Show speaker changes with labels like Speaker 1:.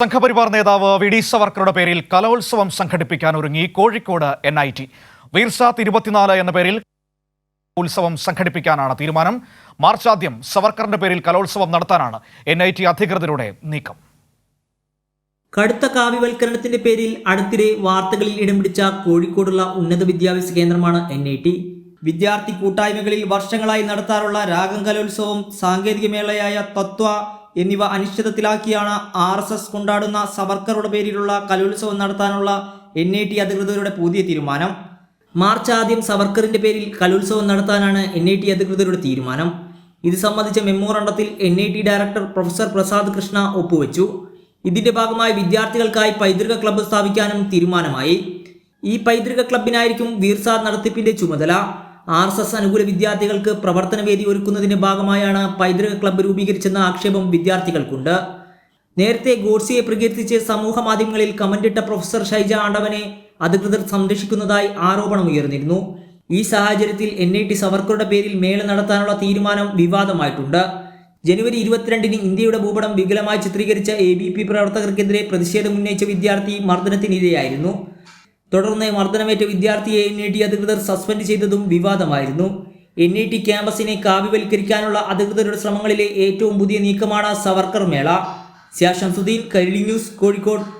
Speaker 1: സംഘപരിവാർ നേതാവ് V D സവർക്കറുടെ പേരിൽ കലോത്സവം സംഘടിപ്പിക്കാൻ ഒരുങ്ങി കോഴിക്കോട് എൻ ഐ ടി വീർസാത്ത് ഇരുപത്തിനാല് എന്ന പേരിൽ ഉത്സവം സംഘടിപ്പിക്കാനാണ് തീരുമാനം. മാർച്ച് ആദ്യം സവർക്കറിന്റെ പേരിൽ കലോത്സവം നടത്താനാണ് എൻ ഐ ടി അധികൃതരുടെ നീക്കം.
Speaker 2: കടുത്ത കാവ്യവൽക്കരണത്തിന്റെ പേരിൽ അടുത്തിടെ വാർത്തകളിൽ ഇടം പിടിച്ച കോഴിക്കോടുള്ള ഉന്നത വിദ്യാഭ്യാസ കേന്ദ്രമാണ് എൻ ഐ ടി വിദ്യാർത്ഥി കൂട്ടായ്മകളിൽ വർഷങ്ങളായി നടത്താറുള്ള രാഗം കലോത്സവം സാങ്കേതിക മേളയായ തത്വ എന്നിവ അനിശ്ചിതത്തിലാക്കിയാണ് ആർ എസ് എസ് കൊണ്ടാടുന്ന സവർക്കറുടെ പേരിലുള്ള കലോത്സവം നടത്താനുള്ള എൻ ഐ ടി അധികൃതരുടെ പുതിയ തീരുമാനം. മാർച്ച് ആദ്യം സവർക്കറിന്റെ പേരിൽ കലോത്സവം നടത്താനാണ് എൻ ഐ ടി അധികൃതരുടെ തീരുമാനം. ഇത് സംബന്ധിച്ച മെമ്മോറണ്ടത്തിൽ N I T director professor Prasad Krishna ഒപ്പുവെച്ചു. ഇതിന്റെ ഭാഗമായി വിദ്യാർത്ഥികൾക്കായി പൈതൃക ക്ലബ്ബ് സ്ഥാപിക്കാനും തീരുമാനമായി. ഈ പൈതൃക ക്ലബിനായിരിക്കും വീർസാദ് നടത്തിപ്പിന്റെ ചുമതല. ആർ എസ് എസ് അനുകൂല വിദ്യാർത്ഥികൾക്ക് പ്രവർത്തനവേദി ഒരുക്കുന്നതിന്റെ ഭാഗമായാണ് പൈതൃക ക്ലബ്ബ് രൂപീകരിച്ചെന്ന ആക്ഷേപം വിദ്യാർത്ഥികൾക്കുണ്ട്. നേരത്തെ ഗോഡ്സിയെ പ്രകീർത്തിച്ച് സമൂഹ മാധ്യമങ്ങളിൽ കമന്റിട്ട പ്രൊഫസർ ഷൈജ ആണ്ടവനെ അധികൃതർ സംരക്ഷിക്കുന്നതായി ആരോപണം ഉയർന്നിരുന്നു. ഈ സാഹചര്യത്തിൽ എൻ ഐ ടി സവർക്കറുടെ പേരിൽ മേള നടത്താനുള്ള തീരുമാനം വിവാദമായിട്ടുണ്ട്. ജനുവരി ഇരുപത്തിരണ്ടിന് ഇന്ത്യയുടെ ഭൂപടം വികലമായി ചിത്രീകരിച്ച എ ബി പി പ്രവർത്തകർക്കെതിരെ പ്രതിഷേധമുന്നയിച്ച വിദ്യാർത്ഥി മർദ്ദനത്തിനിരയായിരുന്നു. തുടർന്ന് മർദ്ദനമേറ്റ വിദ്യാർത്ഥിയെ എൻ ഐ ടി അധികൃതർ സസ്പെൻഡ് ചെയ്തതും വിവാദമായിരുന്നു. എൻ ഐ ടി ക്യാമ്പസിനെ കാവ്യവൽക്കരിക്കാനുള്ള അധികൃതരുടെ ശ്രമങ്ങളിലെ ഏറ്റവും പുതിയ നീക്കമാണ് സവർക്കർ മേള സിയാ ഷംസുദ്ദീൻ കരിളി ന്യൂസ് കോഴിക്കോട്.